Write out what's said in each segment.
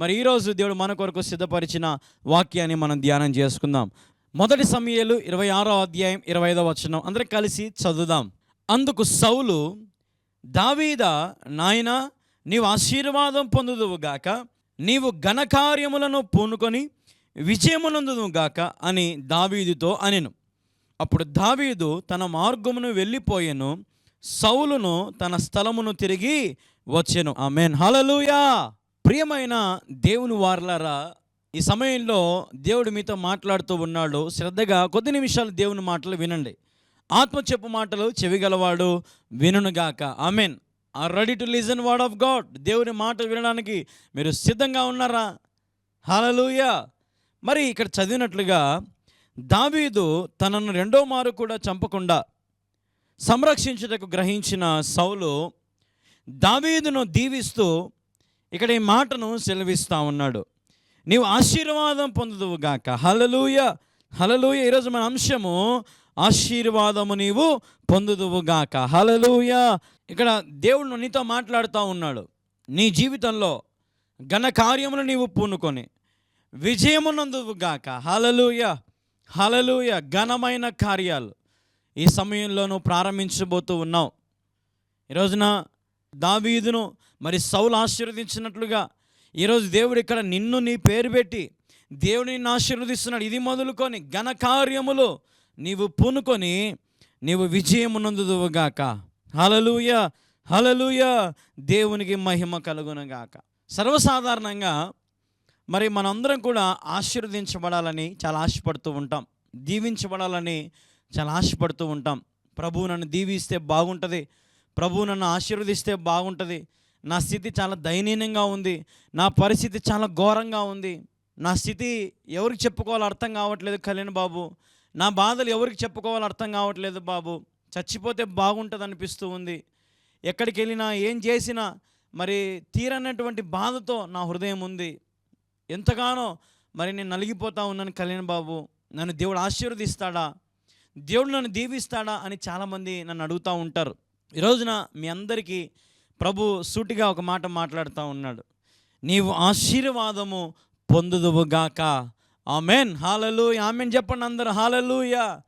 మరి ఈరోజు దేవుడు మన కొరకు సిద్ధపరిచిన వాక్యాన్ని మనం ధ్యానం చేసుకుందాం. మొదటి సమయాలు ఇరవై ఆరో అధ్యాయం ఇరవై ఐదో వచనం. అందరం కలిసి చదువుదాం. అందుకు సౌలు దావీద నాయన నీవు ఆశీర్వాదం పొందుదువు గాక నీవు ఘనకార్యములను పూనుకొని విజయమునందువు గాక అని దావీదుతో అనెను. అప్పుడు దావీదు తన మార్గమును వెళ్ళిపోయెను సౌలును తన స్థలమును తిరిగి వచ్చెను. ఆమెన్. హలలుయా ప్రియమైన దేవుని వార్లారా ఈ సమయంలో దేవుడు మీతో మాట్లాడుతూ ఉన్నాడు. శ్రద్ధగా కొద్ది నిమిషాలు దేవుని మాటలు వినండి. ఆత్మ చెప్పు మాటలు చెవిగలవాడు వినుగాక amen. Are ready to listen word of God దేవుని మాట వినడానికి మీరు సిద్ధంగా ఉన్నారా? హలలుయా మరి ఇక్కడ చదివినట్లుగా దావీదు తనను రెండో మారు కూడా చంపకుండా సంరక్షించుటకు గ్రహించిన సౌలు దావీదును దీవిస్తూ ఇక్కడ ఈ మాటను సెలవిస్తూ ఉన్నాడు. నీవు ఆశీర్వాదం పొందుదువు గాక. హలలుయ హలలుయ ఈరోజు మన అంశము ఆశీర్వాదము నీవు పొందుదువు గాక. హలలుయ ఇక్కడ దేవుడు నీతో మాట్లాడుతూ ఉన్నాడు. నీ జీవితంలో ఘన కార్యములు నీవు పూనుకొని విజయమునందువు గాక. హలలుయ హలలుయ ఘనమైన కార్యాలు ఈ సమయంలో నువ్వు ప్రారంభించబోతూ ఉన్నావు. ఈ రోజున దావీదును మరి సౌలు ఆశీర్వదించినట్లుగా ఈరోజు దేవుడు ఇక్కడ నిన్ను నీ పేరు పెట్టి దేవుడు నిన్ను ఆశీర్వదిస్తున్నాడు. ఇది మొదలుకొని ఘనకార్యములు నీవు పూనుకొని నీవు విజయమునందుదువుగాక. హలలుయ హలలుయ దేవునికి మహిమ కలుగునగాక. సర్వసాధారణంగా మరి మనందరం కూడా ఆశీర్వదించబడాలని చాలా ఆశపడుతూ ఉంటాం. దీవించబడాలని చాలా ఆశపడుతూ ఉంటాం. ప్రభువు నన్ను దీవిస్తే బాగుంటుంది. ప్రభువు నన్ను ఆశీర్వదిస్తే బాగుంటుంది. నా స్థితి చాలా దయనీయంగా ఉంది. నా పరిస్థితి చాలా ఘోరంగా ఉంది. నా స్థితి ఎవరికి చెప్పుకోవాలో అర్థం కావట్లేదు కళ్యాణ్ బాబు. నా బాధలు ఎవరికి చెప్పుకోవాలో అర్థం కావట్లేదు బాబు. చచ్చిపోతే బాగుంటుంది అనిపిస్తూ ఉంది. ఎక్కడికి వెళ్ళినా ఏం చేసినా మరి తీరన్నటువంటి బాధతో నా హృదయం ఉంది. ఎంతగానో మరి నేను నలిగిపోతా ఉన్నాను కళ్యాణ్ బాబు. నన్ను దేవుడు ఆశీర్వదిస్తాడా? దేవుడు నన్ను దీవిస్తాడా? అని చాలామంది నన్ను అడుగుతూ ఉంటారు. ఈ రోజున మీ అందరికీ ప్రభు సూటిగా ఒక మాట మాట్లాడుతూ ఉన్నాడు. నీవు ఆశీర్వాదము పొందుదువుగాక ఆమెన్. హాలలు ఆమెన్. చెప్పండి అందరు. హాలలుయ.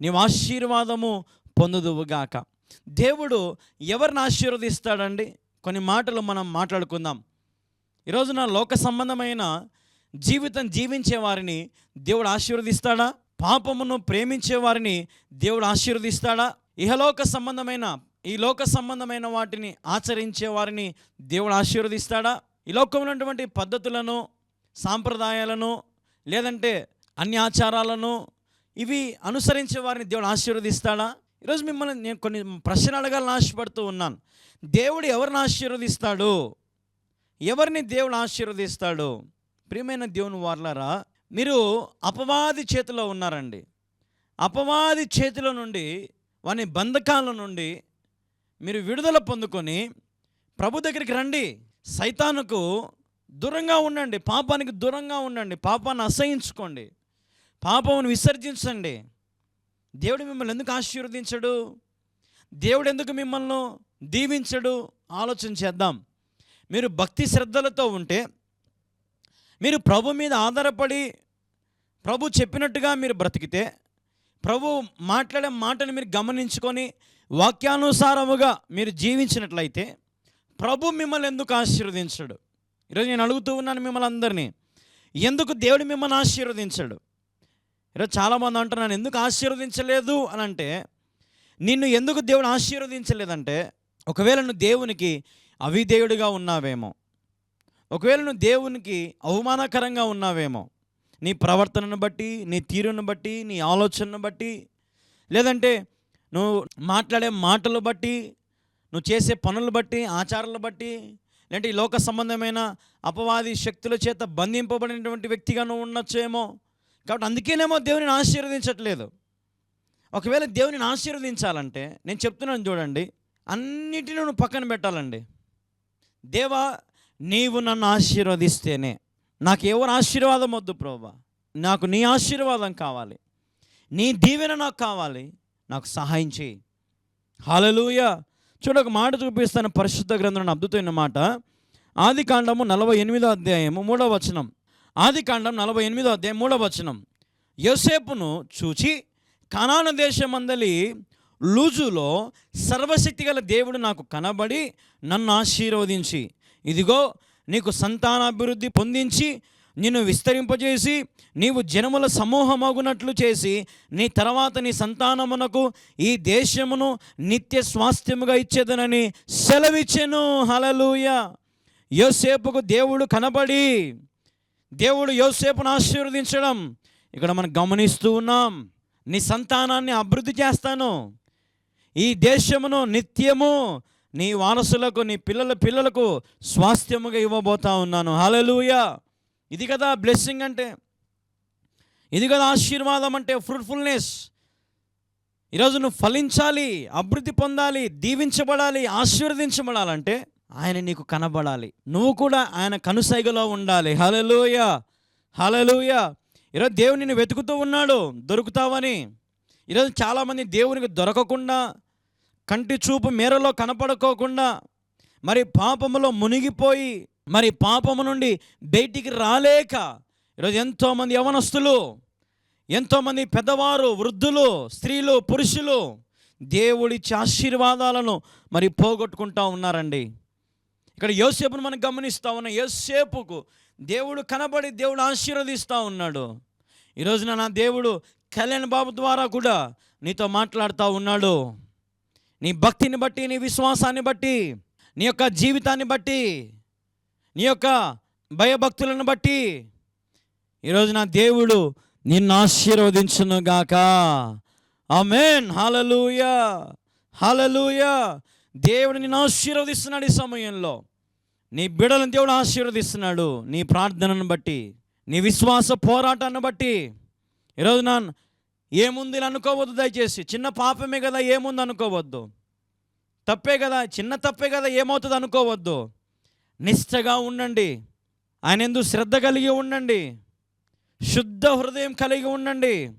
నీవు ఆశీర్వాదము పొందుదువుగాక దేవుడు ఎవరిని ఆశీర్వదిస్తాడండి? కొన్ని మాటలు మనం మాట్లాడుకుందాం. ఈరోజున లోక సంబంధమైన జీవితం జీవించే వారిని దేవుడు ఆశీర్వదిస్తాడా? పాపమును ప్రేమించే వారిని దేవుడు ఆశీర్వదిస్తాడా? ఇహలోక సంబంధమైన ఈ లోక సంబంధమైన వాటిని ఆచరించే వారిని దేవుడు ఆశీర్వదిస్తాడా? ఈ లోకంలో ఉన్నటువంటి పద్ధతులను సాంప్రదాయాలను లేదంటే అన్ని ఆచారాలను ఇవి అనుసరించే వారిని దేవుడు ఆశీర్వదిస్తాడా? ఈరోజు మిమ్మల్ని నేను కొన్ని ప్రశ్నలు అడగాలని ఆశపడుతూ ఉన్నాను. దేవుడు ఎవరిని ఆశీర్వదిస్తాడు? ఎవరిని దేవుడు ఆశీర్వదిస్తాడు? ప్రియమైన దేవుని వార్లారా మీరు అపవాది చేతిలో ఉన్నారండి. అపవాది చేతిలో నుండి వాని బంధకాల నుండి మీరు విడుదల పొందుకొని ప్రభు దగ్గరికి రండి. సైతానుకు దూరంగా ఉండండి. పాపానికి దూరంగా ఉండండి. పాపాన్ని అసహించుకోండి. పాపమును విసర్జించండి. దేవుడు మిమ్మల్ని ఎందుకు ఆశీర్వదించడు? దేవుడు ఎందుకు మిమ్మల్ని దీవించడు? ఆలోచన చేద్దాం. మీరు భక్తి శ్రద్ధలతో ఉంటే మీరు ప్రభు మీద ఆధారపడి ప్రభు చెప్పినట్టుగా మీరు బ్రతికితే ప్రభు మాట్లాడే మాటను మీరు గమనించుకొని వాక్యానుసారముగా మీరు జీవించినట్లయితే ప్రభు మిమ్మల్ని ఎందుకు ఆశీర్వదించడు? ఈరోజు నేను అడుగుతూ ఉన్నాను మిమ్మల్ని అందరినీ. ఎందుకు దేవుడు మిమ్మల్ని ఆశీర్వదించడు? ఈరోజు చాలామంది అంటున్నాను ఎందుకు ఆశీర్వదించలేదు? అని అంటే నిన్ను ఎందుకు దేవుడు ఆశీర్వదించలేదంటే ఒకవేళ నువ్వు దేవునికి అవిధేయుడిగా ఉన్నావేమో ఒకవేళ నువ్వు దేవునికి అవమానకరంగా ఉన్నావేమో నీ ప్రవర్తనను బట్టి నీ తీరును బట్టి నీ ఆలోచనను బట్టి లేదంటే నువ్వు మాట్లాడే మాటలు బట్టి నువ్వు చేసే పనులు బట్టి ఆచారాలు బట్టి లేదంటే ఈ లోక సంబంధమైన అపవాది శక్తుల చేత బంధింపబడినటువంటి వ్యక్తిగా నువ్వు ఉండొచ్చేమో. కాబట్టి అందుకేనేమో దేవుని ఆశీర్వదించట్లేదు. ఒకవేళ దేవుని ఆశీర్వదించాలంటే నేను చెప్తున్నాను చూడండి అన్నిటిని నువ్వు పక్కన పెట్టాలండి. దేవా నీవు నన్ను ఆశీర్వదిస్తేనే. నాకు ఎవరు ఆశీర్వాదం వద్దు ప్రభా. నాకు నీ ఆశీర్వాదం కావాలి. నీ దీవెన నాకు కావాలి. నాకు సహాయం చేయి. హాలలుయ. చూడ ఒక మాట చూపిస్తాను. పరిశుద్ధ గ్రంథం అద్భుతమైన మాట. ఆది కాండము నలభై ఎనిమిదో అధ్యాయము మూడవ వచనం. ఆది కాండం నలభై ఎనిమిదో అధ్యాయం మూడవ వచనం. యోసేపును చూచి కనాన దేశమందలి లూజులో సర్వశక్తిగల దేవుడు నాకు కనబడి నన్ను ఆశీర్వదించి. ఇదిగో నీకు సంతానాభివృద్ధి పొందించి నిన్ను విస్తరింపజేసి నీవు జనముల సమూహమగునట్లు చేసి నీ తర్వాత నీ సంతానమునకు ఈ దేశమును నిత్య స్వాస్థ్యముగా ఇచ్చేదనని సెలవిచ్చెను. హలలుయ యోసేపుకు దేవుడు కనబడి దేవుడు యోసేపును ఆశీర్వదించడం. ఇక్కడ మనం గమనిస్తూ ఉన్నాం నీ సంతానాన్ని అభివృద్ధి చేస్తాను. ఈ దేశమును నిత్యము నీ వారసులకు నీ పిల్లల పిల్లలకు స్వాస్థ్యముగా ఇవ్వబోతా ఉన్నాను. హలలుయా ఇది కదా బ్లెస్సింగ్ అంటే. ఇది కదా ఆశీర్వాదం అంటే ఫ్రూట్ఫుల్నెస్ ఈరోజు నువ్వు ఫలించాలి అభివృద్ధి పొందాలి దీవించబడాలి ఆశీర్వదించబడాలంటే ఆయన నీకు కనబడాలి. నువ్వు కూడా ఆయన కనుసైగలో ఉండాలి. హలలుయ హలలుయ ఈరోజు దేవుని నిన్ను వెతుకుతూ ఉన్నాడు. దొరుకుతావని. ఈరోజు చాలామంది దేవునికి దొరకకుండా కంటి చూపు మేరలో కనపడుకోకుండా మరి పాపములో మునిగిపోయి మరి పాపము నుండి బయటికి రాలేక ఈరోజు ఎంతోమంది యవనస్తులు ఎంతోమంది పెద్దవారు వృద్ధులు స్త్రీలు పురుషులు దేవుడిచ్చే ఆశీర్వాదాలను మరి పోగొట్టుకుంటా ఉన్నారండి. ఇక్కడ యోసేపును మనం గమనిస్తూ ఉన్నాం. యోసేపుకు దేవుడు కనబడి దేవుడు ఆశీర్వదిస్తూ ఉన్నాడు. ఈరోజున నా దేవుడు కళ్యాణ్ బాబు ద్వారా కూడా నీతో మాట్లాడుతూ ఉన్నాడు. నీ భక్తిని బట్టి నీ విశ్వాసాన్ని బట్టి నీ యొక్క జీవితాన్ని బట్టి నీ యొక్క భయభక్తులను బట్టి ఈరోజు నా దేవుడు నిన్ను ఆశీర్వదించును గాక. ఆమెన్. హాలలుయ హాలలుయ దేవుడు నిన్ను ఆశీర్వదిస్తున్నాడు ఈ సమయంలో. నీ బిడలను దేవుడు ఆశీర్వదిస్తున్నాడు. నీ ప్రార్థనను బట్టి నీ విశ్వాస పోరాటాన్ని బట్టి. ఈరోజు నా ఏముంది అనుకోవద్దు దయచేసి. చిన్న పాపమే కదా ఏముంది అనుకోవద్దు. తప్పే కదా చిన్న తప్పే కదా ఏమవుతుంది అనుకోవద్దు. నిష్టగా ఉండండి. ఆయన ఎందు శ్రద్ధ కలిగి ఉండండి. శుద్ధ హృదయం కలిగి ఉండండి.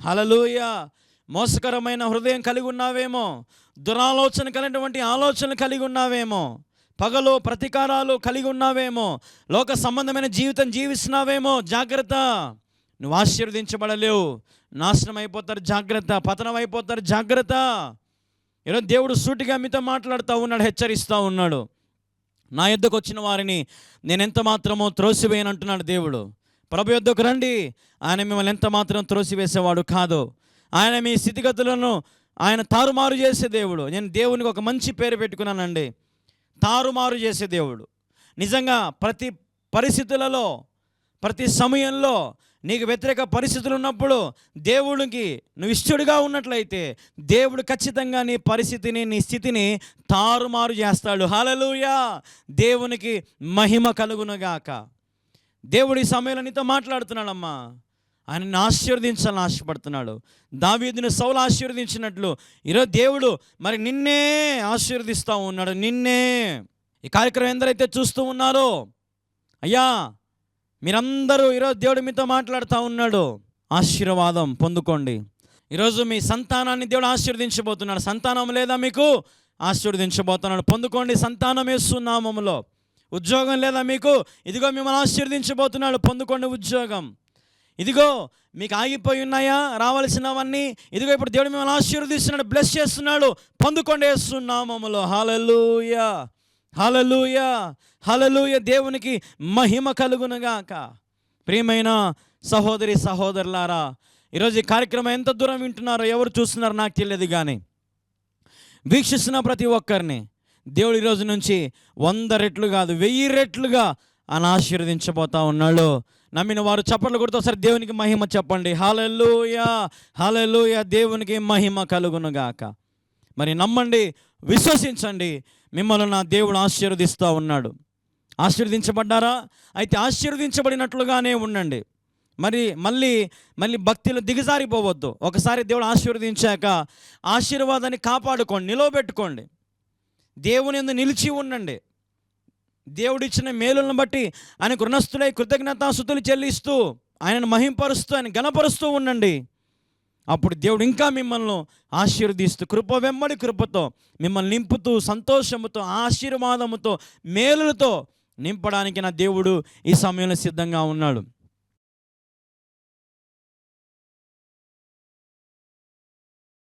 హలలోయ మోసకరమైన హృదయం కలిగి ఉన్నావేమో? దురాలోచన కలిగినటువంటి ఆలోచనలు కలిగి ఉన్నావేమో? పగలు ప్రతీకారాలు కలిగి ఉన్నావేమో? లోక సంబంధమైన జీవితం జీవిస్తున్నావేమో? జాగ్రత్త. నువ్వు ఆశీర్వదించబడలేవు. నాశనం అయిపోతారు జాగ్రత్త. పతనం అయిపోతారు జాగ్రత్త. ఈరోజు దేవుడు సూటిగా మీతో మాట్లాడుతూ ఉన్నాడు హెచ్చరిస్తూ ఉన్నాడు. నా యుద్ధకు వచ్చిన వారిని నేను ఎంత మాత్రమో త్రోసివేయను అంటున్నాడు దేవుడు. ప్రభు యుద్ధకు రండి. ఆయన మిమ్మల్ని ఎంత మాత్రం త్రోసివేసేవాడు కాదు. ఆయన మీ స్థితిగతులను ఆయన తారుమారు చేసే దేవుడు. నేను దేవునికి ఒక మంచి పేరు పెట్టుకున్నానండి. తారుమారు చేసే దేవుడు. నిజంగా ప్రతి పరిస్థితులలో ప్రతి సమయంలో నీకు వ్యతిరేక పరిస్థితులు ఉన్నప్పుడు దేవుడికి నువ్వు ఇష్టడుగా ఉన్నట్లయితే దేవుడు ఖచ్చితంగా నీ పరిస్థితిని నీ స్థితిని తారుమారు చేస్తాడు. హలలుయా దేవునికి మహిమ కలుగునుగాక. దేవుడు ఈ సమయంలో నీతో మాట్లాడుతున్నాడమ్మా. ఆయనని ఆశీర్వదించాలని ఆశపడుతున్నాడు. దావీదుని సౌలు ఆశీర్వదించినట్లు ఈరోజు దేవుడు మరి నిన్నే ఆశీర్వదిస్తూ ఉన్నాడు. నిన్నే ఈ కార్యక్రమం ఎందరైతే చూస్తూ ఉన్నారో అయ్యా మీరందరూ ఈరోజు దేవుడు మీతో మాట్లాడుతూ ఉన్నాడు. ఆశీర్వాదం పొందుకోండి. ఈరోజు మీ సంతానాన్ని దేవుడు ఆశీర్వదించబోతున్నాడు. సంతానం లేదా మీకు? ఆశీర్వదించబోతున్నాడు. పొందుకోండి సంతానం వేస్తున్నామములో ఉద్యోగం లేదా మీకు? ఇదిగో మిమ్మల్ని ఆశీర్వదించబోతున్నాడు. పొందుకోండి ఉద్యోగం. ఇదిగో మీకు ఆగిపోయి ఉన్నాయా? రావాల్సినవన్నీ? ఇదిగో ఇప్పుడు దేవుడు మిమ్మల్ని ఆశీర్వదిస్తున్నాడు బ్లెస్ చేస్తున్నాడు. పొందుకోండి వేస్తున్నామములో హాలూయా హలలుయ హలలుయ దేవునికి మహిమ కలుగునుగాక. ప్రియమైన సహోదరి సహోదరులారా ఈరోజు ఈ కార్యక్రమం ఎంత దూరం వింటున్నారో ఎవరు చూస్తున్నారో నాకు తెలియదు కానీ వీక్షిస్తున్న ప్రతి ఒక్కరిని దేవుడు ఈరోజు నుంచి వంద రెట్లు కాదు వెయ్యి రెట్లుగా అని ఆశీర్వదించబోతా ఉన్నాడు. నమ్మిన వారు చప్పట్లు కొడుతూ ఒకసారి దేవునికి మహిమ చెప్పండి. హలలుయ హలలుయ దేవునికి మహిమ కలుగునుగాక. మరి నమ్మండి విశ్వసించండి. మిమ్మల్ని నా దేవుడు ఆశీర్వదిస్తూ ఉన్నాడు. ఆశీర్వదించబడ్డారా? అయితే ఆశీర్వదించబడినట్లుగానే ఉండండి. మరి మళ్ళీ మళ్ళీ భక్తిలో దిగజారిపోవద్దు. ఒకసారి దేవుడు ఆశీర్వదించాక ఆశీర్వాదాన్ని కాపాడుకోండి నిలవబెట్టుకోండి. దేవుని ఎందు నిలిచి ఉండండి. దేవుడిచ్చిన మేలులను బట్టి ఆయన రుణస్థులై కృతజ్ఞతాసుతులు చెల్లిస్తూ ఆయనను మహింపరుస్తూ ఆయన గణపరుస్తూ ఉండండి. అప్పుడు దేవుడు ఇంకా మిమ్మల్ని ఆశీర్వదిస్తూ కృప వెంబడి కృపతో మిమ్మల్ని నింపుతూ సంతోషముతో ఆశీర్వాదముతో మేలులతో నింపడానికి నా దేవుడు ఈ సమయంలో సిద్ధంగా ఉన్నాడు.